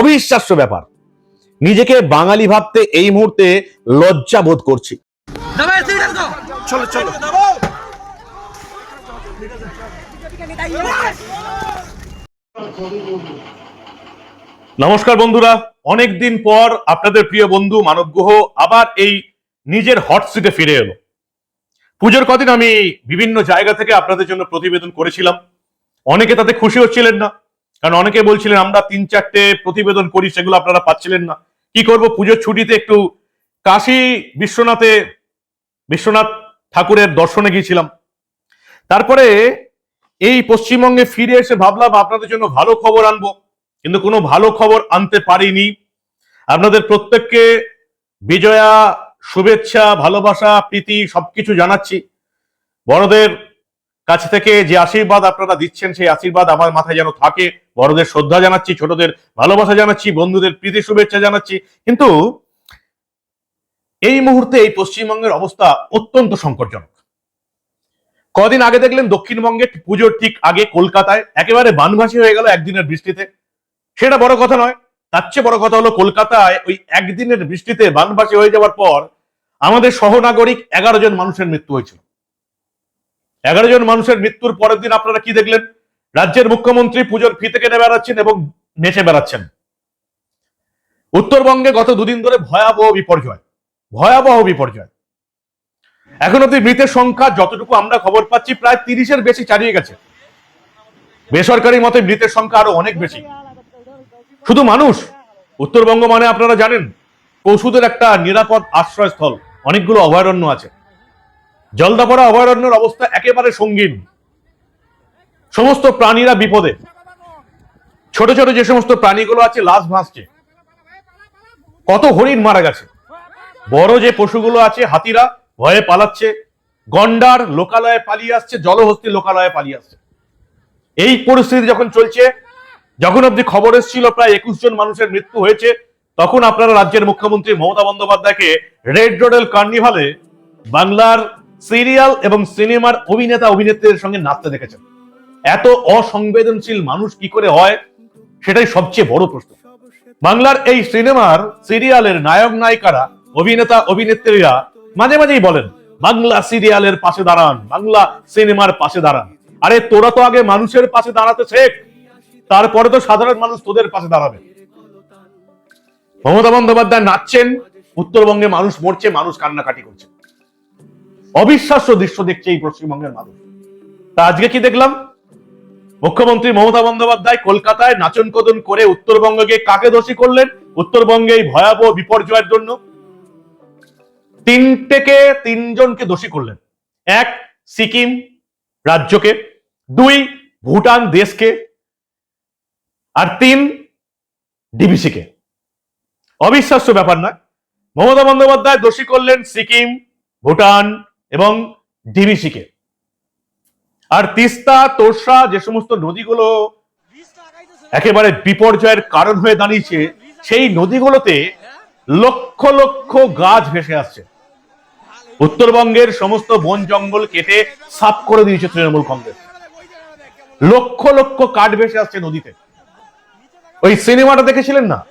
অবিশ্বাস্য ব্যাপার। নিজেকে বাঙালি ভাবতে এই মুহূর্তে লজ্জা বোধ করছি। নমস্কার বন্ধুরা, অনেকদিন পর আপনাদের প্রিয় বন্ধু মানব গ্রহ আবার এই নিজের হট সিটে ফিরে এলো। পুজোর কদিন আমি বিভিন্ন জায়গা থেকে আপনাদের জন্য প্রতিবেদন করেছিলাম। অনেকে তাতে খুশি হচ্ছিলেন না। কারণ অনেকে বলছিলেন, আমরা তিন চারটে প্রতিবেদন করি, সেগুলো আপনারা পাচ্ছিলেন না। কি করব? পুজোর ছুটিতে একটু কাশী বিশ্বনাথে, বিশ্বনাথ ঠাকুরের দর্শনে গিয়েছিলাম। তারপরে এই পশ্চিমবঙ্গে ফিরে এসে ভাবলাম, আপনাদের জন্য ভালো খবর আনব। কিন্তু কোনো ভালো খবর আনতে পারিনি। আপনাদের প্রত্যেককে বিজয়া, শুভেচ্ছা, ভালোবাসা, প্রীতি সবকিছু জানাচ্ছি। বড়দের কাছ থেকে যে আশীর্বাদ আপনারা দিচ্ছেন, সেই আশীর্বাদ আমার মাথায় যেন থাকে। বড়দের শ্রদ্ধা জানাচ্ছি, ছোটদের ভালোবাসা জানাচ্ছি, বন্ধুদের প্রীতি শুভেচ্ছা জানাচ্ছি। কিন্তু এই মুহূর্তে এই পশ্চিমবঙ্গের অবস্থা অত্যন্ত সংকটজনক। কদিন আগে দেখলেন দক্ষিণবঙ্গে পুজোর ঠিক আগে কলকাতায় একেবারে বানভাসী হয়ে গেল একদিনের বৃষ্টিতে। সেটা বড় কথা নয়, তার চেয়ে বড় কথা হলো কলকাতায় ওই একদিনের বৃষ্টিতে বানভাসী হয়ে যাওয়ার পর আমাদের সহনাগরিক এগারো জন মানুষের মৃত্যু হয়েছিল। এগারো জন মানুষের মৃত্যুর পরের দিন আপনারা কি দেখলেন? রাজ্যের মুখ্যমন্ত্রী পুজোর ফিতে কেটে বেড়াচ্ছেন এবং নেচে বেড়াচ্ছেন। উত্তরবঙ্গে গত দুদিন ধরে ভয়াবহ বিপর্যয় ভয়াবহ বিপর্যয়। এখন অব্দি মৃতের সংখ্যা যতটুকু আমরা খবর পাচ্ছি, প্রায় তিরিশের বেশি চালিয়ে গেছে। বেসরকারি মতে মৃতের সংখ্যা আরও অনেক বেশি। শুধু মানুষ, উত্তরবঙ্গ মানে আপনারা জানেন, পশুদের একটা নিরাপদ আশ্রয়স্থল, অনেকগুলো অভয়ারণ্য আছে। জলদাপড়া অভয়ারণ্যের অবস্থা একেবারে সঙ্গীন। সমস্ত প্রাণীরা বিপদে। ছোট ছোট যে সমস্ত প্রাণীগুলো আছে, লাশ ভাসছে। কত হরিণ মারা গেছে। বড় যে পশুগুলো আছে, হাতিরা ভয়ে পালাচ্ছে। গন্ডার লোকালয়ে পালিয়ে আসছে, জলহস্তি লোকালয়ে পালিয়ে আসছে। এই পরিস্থিতি যখন চলছে, যখন অব্দি খবর এসেছিল, প্রায় একুশ জন মানুষের মৃত্যু হয়েছে, তখন আপনারা রাজ্যের মুখ্যমন্ত্রী মমতা বন্দ্যোপাধ্যায়কে রেড রোডেল কার্নিভালে বাংলার সিরিয়াল এবং সিনেমার অভিনেতা অভিনেত্রীদের সঙ্গে নাচতে দেখেছেন। এত অসংবেদনশীল মানুষ কি করে হয়, সেটাই সবচেয়ে বড় প্রশ্ন। বাংলার এই সিনেমার, সিরিয়ালের নায়ক নায়িকারা, অভিনেতা অভিনেত্রীরা মাঝে মাঝেই বলেন, বাংলা সিরিয়ালের পাশে দাঁড়ান, বাংলা সিনেমার পাশে দাঁড়ান। আরে তোরা তো আগে মানুষের পাশে দাঁড়াতে শেখ, তারপরে তো সাধারণ মানুষ তোদের পাশে দাঁড়াবে। মমতা বন্দ্যোপাধ্যায় নাচছেন, উত্তরবঙ্গে মানুষ মরছে, মানুষ কান্নাকাটি করছে। অবিশ্বাস্য দৃশ্য দেখছে এই পশ্চিমবঙ্গের মানুষ। তা আজকে কি দেখলাম? মুখ্যমন্ত্রী মমতা বন্দ্যোপাধ্যায় কলকাতায় নাচন কদন করে উত্তরবঙ্গকে কাকে দোষী করলেন? উত্তরবঙ্গে এই ভয়াবহ বিপর্যয়ের জন্য তিনটেকে তিনজনকে দোষী করলেন। এক, সিকিম রাজ্যকে, দুই, ভুটান দেশকে, আর তিন, ডিবিসিকে। অবিশ্বাস্য ব্যাপার না মমতা বন্দ্যোপাধ্যায় দোষী করলেন সিকিম, ভুটান এবং ডিবিসিকে। আর তিস্তা, তোরসা, যে সমস্ত নদীগুলো একেবারে বিপর্যয়ের কারণ হয়ে দাঁড়িয়েছে, সেই নদীগুলোতে লক্ষ লক্ষ গাছ ভেসে আসছে। উত্তরবঙ্গের সমস্ত বন জঙ্গল কেটে সাফ করে দিয়েছে তৃণমূল কংগ্রেস। লক্ষ লক্ষ কাঠ ভেসে আসছে নদীতে। ওই সিনেমাটা দেখেছিলেন না?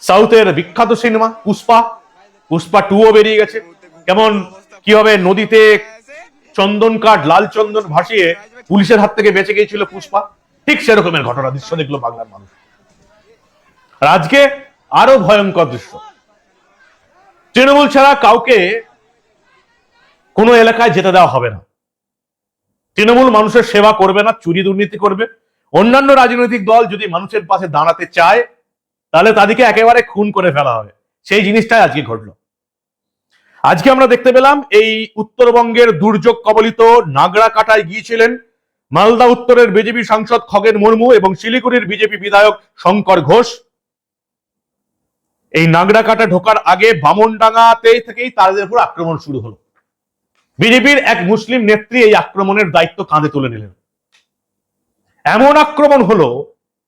সাউথের বিখ্যাত সিনেমা, পুষ্পা। পুষ্পা টুও বেরিয়ে গেছে। কেমন? কীভাবে নদীতে চন্দন কাঠ, লাল চন্দন ভাসিয়ে পুলিশের হাত থেকে বেঁচে গিয়েছিল পুষ্পা? ঠিক সেরকমের ঘটনা দৃশ্য দেখল বাংলার মানুষ। আর আজকে আরও ভয়ঙ্কর দৃশ্য। তৃণমূল ছাড়া কাউকে কোনো এলাকায় যেতে দেওয়া হবে না। তৃণমূল মানুষের সেবা করবে না, চুরি দুর্নীতি করবে। অন্যান্য রাজনৈতিক দল যদি মানুষের পাশে দাঁড়াতে চায়, তাহলে তাদেরকে একেবারে খুন করে ফেলা হবে। সেই জিনিসটাই আজকে ঘটলো। আজকে আমরা দেখতে পেলাম এই উত্তরবঙ্গের দুর্যোগ কবলিত নাগড়া কাটায় গিয়েছিলেন মালদা উত্তরের বিজেপি সাংসদ খগেন মুর্মু এবং শিলিগুড়ির বিজেপি বিধায়ক শঙ্কর ঘোষ। এই নাগড়া কাটা ঢোকার আগে বামনডাঙ্গাতে থেকেই তাদের উপর আক্রমণ শুরু হলো। বিজেপির এক মুসলিম নেত্রী এই আক্রমণের দায়িত্ব কাঁধে তুলে নিলেন। এমন আক্রমণ হলো,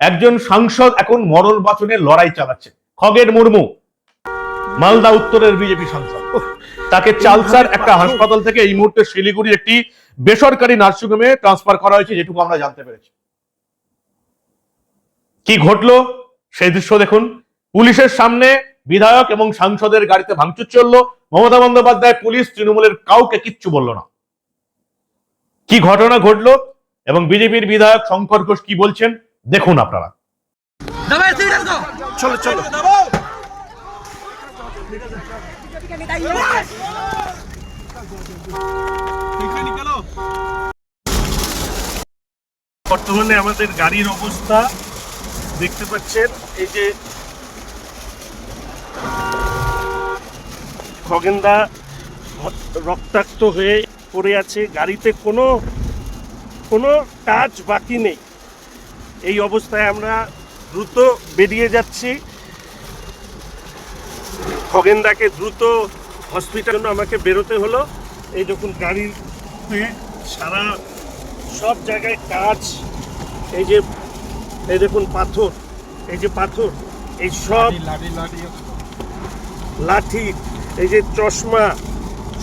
একজন সাংসদ এখন মরণ বাচনের লড়াই চালাচ্ছে খগেন মুর্মু মালদা উত্তরের বিজেপি সাংসদ। তাকে চালসার একটা হাসপাতাল থেকে এই মুহূর্তে শিলিগুড়ির একটি বেসরকারি নার্সিংহোমে ট্রান্সফার করা হয়েছে যেটুকু আমরা জানতে পেরেছি। কি ঘটলো? সেই দৃশ্য দেখুন। পুলিশের সামনে বিধায়ক এবং সাংসদের গাড়িতে ভাঙচুর চলল। মমতা বন্দ্যোপাধ্যায় পুলিশ তৃণমূলের কাউকে কিচ্ছু বলল না। কি ঘটনা ঘটলো এবং বিজেপির বিধায়ক শঙ্কর ঘোষ কি বলছেন দেখুন আপনারা। চলো চলো। বর্তমানে আমাদের গাড়ির অবস্থা দেখতে পাচ্ছেন, এই যে খগেন্দা রক্তাক্ত হয়ে পড়ে আছে, গাড়িতে কোনো কোনো কাজ বাকি নেই। এই অবস্থায় আমরা দ্রুত বেরিয়ে যাচ্ছি। খগেনদাকে দ্রুত হসপিটাল জন্য আমাকে বেরোতে হলো এই দেখুন গাড়ির সারা সব জায়গায় কাজ এই যে এই দেখুন পাথর এই যে পাথর এই সব লাঠি এই যে চশমা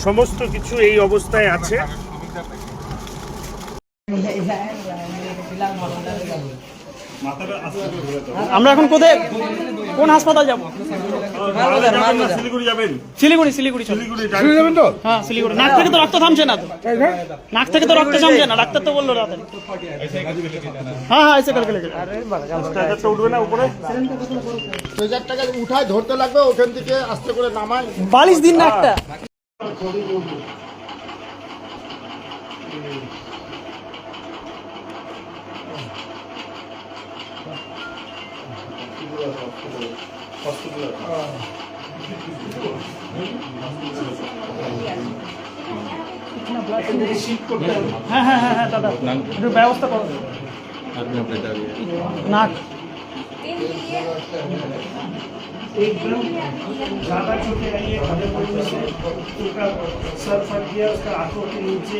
সমস্ত কিছু এই অবস্থায় আছে আমরা এখন কোথায় কোন হাসপাতাল যাব? শিলিগুড়ি যাবেন। শিলিগুড়ি শিলিগুড়ি চলো। হ্যাঁ শিলিগুড়ি। নাক থেকে তো রক্ত থামছে না তো। নাক থেকে তো রক্ত থামছে না ডাক্তার তো বলল রাতে। হ্যাঁ হ্যাঁ এসে কালকে উঠবে না উপরে? ট্রেজারটাকে উঠায় ধরতে লাগবে ওখান থেকে আস্তে করে নামায়। বালিশ দিন না একটা। হ্যাঁ হ্যাঁ হ্যাঁ হ্যাঁ দাদা একটু ব্যবস্থা করো নাক ज्यादा चोटें आई है खड़े होने से उनका सर फट गया उसका आंखों के नीचे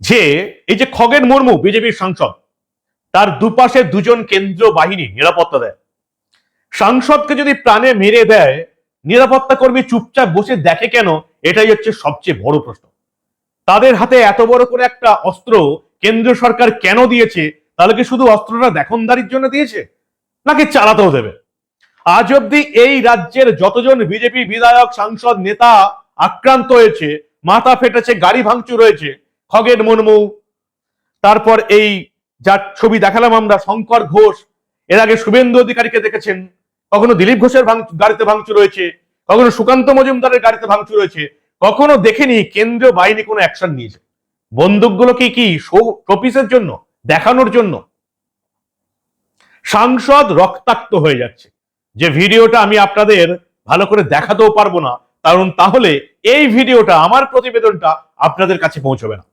যে এই যে খগেন মুর্মু, বিজেপির সাংসদ, তার দুপাশে দুজন কেন্দ্রীয় বাহিনী নিরাপত্তা দেয়। সাংসদকে যদি প্রাণে মেরে দেয়, নিরাপত্তা কর্মী চুপচাপ বসে দেখে কেন? এটাই হচ্ছে সবচেয়ে বড় প্রশ্ন। তাদের হাতে এত বড় করে একটা অস্ত্র কেন্দ্র সরকার কেন দিয়েছে? তাহলে কি শুধু অস্ত্রটা দেখনদারির জন্য দিয়েছে? নাকি চালাতেও দেবে? আজ অব্দি এই রাজ্যের যতজন বিজেপি বিধায়ক, সাংসদ, নেতা আক্রান্ত হয়েছে, মাথা ফেটেছে, গাড়ি ভাঙচুর হয়েছে খগেন মুর্মু। তারপর এই যার ছবি দেখালাম আমরা, শঙ্কর ঘোষ। এর আগে শুভেন্দু অধিকারীকে দেখেছেন। কখনো দিলীপ ঘোষের গাড়িতে ভাঙচুর হয়েছে, কখনো সুকান্ত মজুমদারের গাড়িতে ভাঙচুর হয়েছে, কখনো দেখেনি কেন্দ্রীয় বাহিনী কোনো অ্যাকশন নিয়েছে। বন্দুকগুলো কি কি শোপিসের জন্য, দেখানোর জন্য? সাংসদ রক্তাক্ত হয়ে যাচ্ছে। যে ভিডিওটা আমি আপনাদের ভালো করে দেখাতেও পারব না, কারণ তাহলে এই ভিডিওটা, আমার প্রতিবেদনটা আপনাদের কাছে পৌঁছবে না।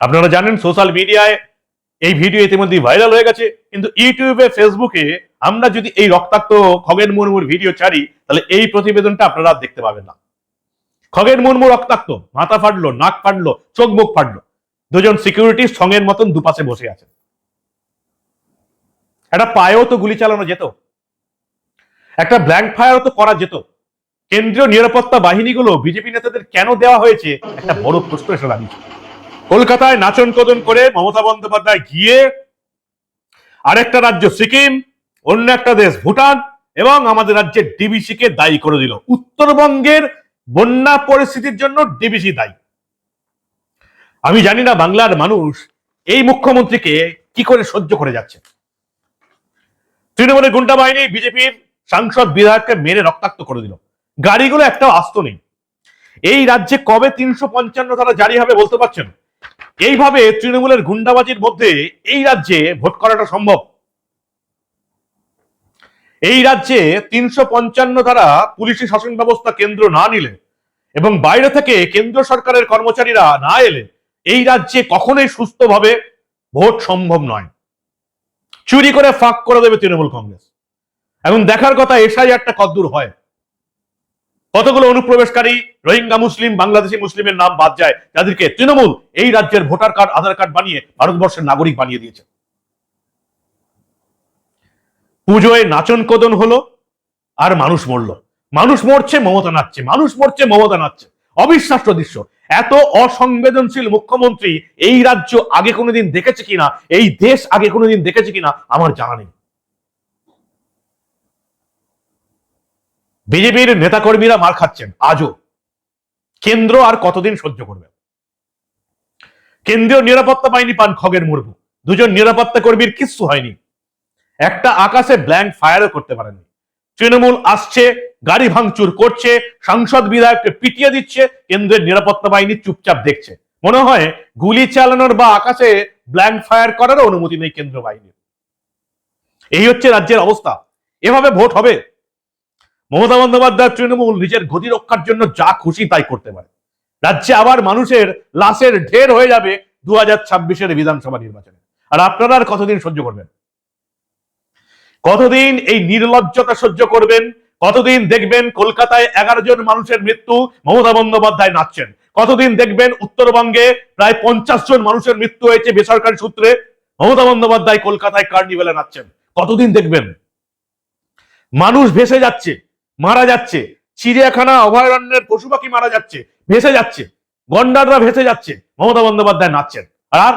আপনারা জানেন সোশ্যাল মিডিয়ায় এই ভিডিও ইতিমধ্যে ভাইরাল হয়ে গেছে। কিন্তু ইউটিউবে ফেসবুকে আমরা যদি এই রক্তাক্ত খগেন মুর্মুর ভিডিও ছাড়ি, তাহলে এই প্রতিবেদনটা আপনারা দেখতে পাবেন না। খগেন মুর্মু রক্তাক্ত, মাথা ফাটলো, নাক ফাটলো, চোখ মুখ ফাটলো। দুজন সিকিউরিটি সঙ্গের মতন দুপাশে বসে আছে একটা পায়েও তো গুলি চালানো যেত। একটা ব্ল্যাঙ্ক ফায়ারও তো করা যেত। কেন্দ্রীয় নিরাপত্তা বাহিনীগুলো, বিজেপি নেতাদের কেন দেওয়া হয়েছে, একটা বড় প্রশ্ন এসে দাঁড়িয়েছে। কলকাতায় নাচন কদন করে মমতা বন্দ্যোপাধ্যায় গিয়ে আরেকটা রাজ্য সিকিম, অন্য একটা দেশ ভুটান এবং আমাদের রাজ্যের ডিবিসি কে দায়ী করে দিল। উত্তরবঙ্গের বন্যা পরিস্থিতির জন্য ডিবিসি দায়ী। আমি জানি না বাংলার মানুষ এই মুখ্যমন্ত্রীকে কি করে সহ্য করে যাচ্ছে। তৃণমূলের গুন্ডা বাহিনী বিজেপির সাংসদ বিধায়ককে মেরে রক্তাক্ত করে দিল। গাড়িগুলো একটাও আস্ত নেই। এই রাজ্যে কবে তিনশো পঞ্চান্ন ধারা জারি হবে বলতে পারছেন? এইভাবে তৃণমূলের গুন্ডাবাজির মধ্যে এই রাজ্যে ভোট করাটা সম্ভব? এই রাজ্যে তিনশো পঞ্চান্ন ধারা পুলিশি শাসন ব্যবস্থা কেন্দ্র না নিলে এবং বাইরে থেকে কেন্দ্র সরকারের কর্মচারীরা না এলে এই রাজ্যে কখনোই সুস্থভাবে ভোট সম্ভব নয়। চুরি করে ফাঁক করে দেবে তৃণমূল কংগ্রেস। এখন দেখার কথা এসআই একটা কদ্দূর হয়? কতগুলো অনুপ্রবেশকারী রোহিঙ্গা মুসলিম, বাংলাদেশি মুসলিমের নাম বাদ যায়? যাদেরকে তৃণমূল এই রাজ্যের ভোটার কার্ড, আধার কার্ড বানিয়ে ভারতবর্ষের নাগরিক বানিয়ে দিয়েছে। পুজোয় নাচন কদন হলো আর মানুষ মরলো। মানুষ মরছে, মমতা নাচছে। মানুষ মরছে, মমতা নাচছে। অবিশ্বাস্য দৃশ্য। এত অসংবেদনশীল মুখ্যমন্ত্রী এই রাজ্য আগে কোনোদিন দেখেছে কিনা? এই দেশ আগে কোনোদিন দেখেছে কিনা? আমার জানা নেই। বিজেপির নেতাকর্মীরা মার খাচ্ছেন, আজও। কেন্দ্র আর কতদিন সহ্য করবে? কেন্দ্রীয় নিরাপত্তা বাহিনী পান খগের মুর্মু। দুজন নিরাপত্তা কর্মীর কিচ্ছু হয়নি। একটা আকাশে ব্ল্যাঙ্ক ফায়ারও করতে পারেনি তৃণমূল আসছে, গাড়ি ভাঙচুর করছে, সাংসদ বিধায়ককে পিটিয়ে দিচ্ছে, কেন্দ্রের নিরাপত্তা বাহিনী চুপচাপ দেখছে। মনে হয় গুলি চালানোর বা আকাশে ব্ল্যাঙ্ক ফায়ার করারও অনুমতি নেই কেন্দ্র বাহিনীর এই হচ্ছে রাজ্যের অবস্থা। এভাবে ভোট হবে? মমতা বন্দ্যোপাধ্যায় তৃণমূল নিজের গতি রক্ষার জন্য যা খুশি তাই করতে পারে। রাজ্যে আবার মানুষের লাশের ঢের হয়ে যাবে দু হাজার ছাব্বিশের বিধানসভা নির্বাচনে। আর আপনারা আর কতদিন সহ্য করবেন? কতদিন এই নির্লজ্জতা সহ্য করবেন? কতদিন দেখবেন কলকাতায় এগারো জন মানুষের মৃত্যু, মমতা বন্দ্যোপাধ্যায় নাচছেন। কতদিন দেখবেন উত্তরবঙ্গে প্রায় পঞ্চাশ জন মানুষের মৃত্যু হয়েছে বেসরকারি সূত্রে, মমতা বন্দ্যোপাধ্যায় কলকাতায় কার্নিভেলে নাচছেন। কতদিন দেখবেন? মানুষ ভেসে যাচ্ছে। মারা যাচ্ছে। চিড়িয়াখানা অভয়ারণ্যের পশু পাখি মারা যাচ্ছে, ভেসে যাচ্ছে, গন্ডাররা ভেসে যাচ্ছে, মমতা বন্দ্যোপাধ্যায় নাচছেন। আর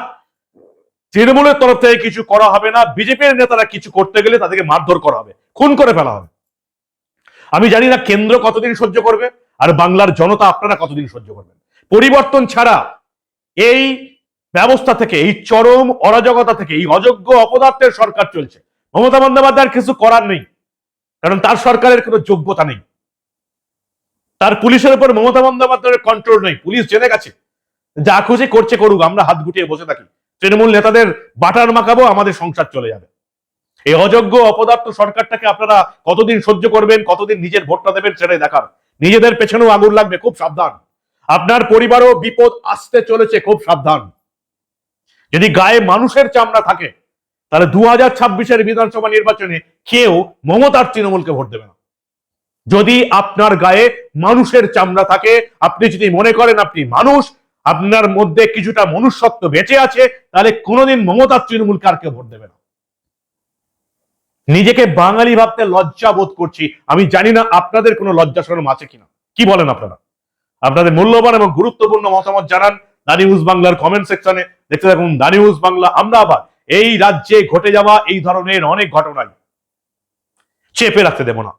তৃণমূলের তরফ থেকে কিছু করা হবে না, বিজেপির নেতারা কিছু করতে গেলে তাদেরকে মারধর করা হবে, খুন করে ফেলা হবে। আমি জানি না কেন্দ্র কতদিন সহ্য করবে, আর বাংলার জনতা আপনারা কতদিন সহ্য করবেন। পরিবর্তন ছাড়া এই ব্যবস্থা থেকে, এই চরম অরাজকতা থেকে, এই অযোগ্য অপদার্থের সরকার চলছে। মমতা বন্দ্যোপাধ্যায়ের কিছু করার নেই। কারণ তার সরকারের কোনো যোগ্যতা নেই। তার পুলিশের উপর মমতা বন্দ্যোপাধ্যায়ের কন্ট্রোল নেই। পুলিশ জেনে গেছে। যা খুশি করছে করুক, আমরা হাত গুটিয়ে বসে থাকি। তৃণমূল নেতাদের বাটার মাখাবো, আমাদের সংসার চলে যাবে। এই অযোগ্য, অপদার্থ সরকারটাকে আপনারা কতদিন সহ্য করবেন, কতদিন নিজের ভোটটা দেবেন সেটাই দেখার। নিজেদের পেছনেও আগুন লাগবে, খুব সাবধান। আপনার পরিবারও বিপদ আসতে চলেছে, খুব সাবধান। যদি গায়ে মানুষের চামড়া থাকে তাহলে দু হাজার ছাব্বিশের বিধানসভা নির্বাচনে কেউ মমতার তৃণমূলকে ভোট দেবে না। যদি আপনার গায়ে মানুষের চামড়া থাকে, আপনি যদি মনে করেন আপনি মানুষ, আপনার মধ্যে কিছুটা মনুষ্যত্ব বেঁচে আছে, তাহলে কোনোদিন মমতার তৃণমূলকে আর কেউ ভোট দেবে না। নিজেকে বাঙালি ভাবতে লজ্জা বোধ করছি। আমি জানি না আপনাদের কোনো লজ্জা শরম আছে কিনা। কি বলেন আপনারা? আপনাদের মূল্যবান এবং গুরুত্বপূর্ণ মতামত জানান দা নিউজ বাংলার কমেন্ট সেকশনে দেখতে থাকুন দা নিউজ বাংলা, আমরা আবার এই রাজ্যে ঘটে যাওয়া এই ধরনের অনেক ঘটনাই চেপে রাখতে দেব না।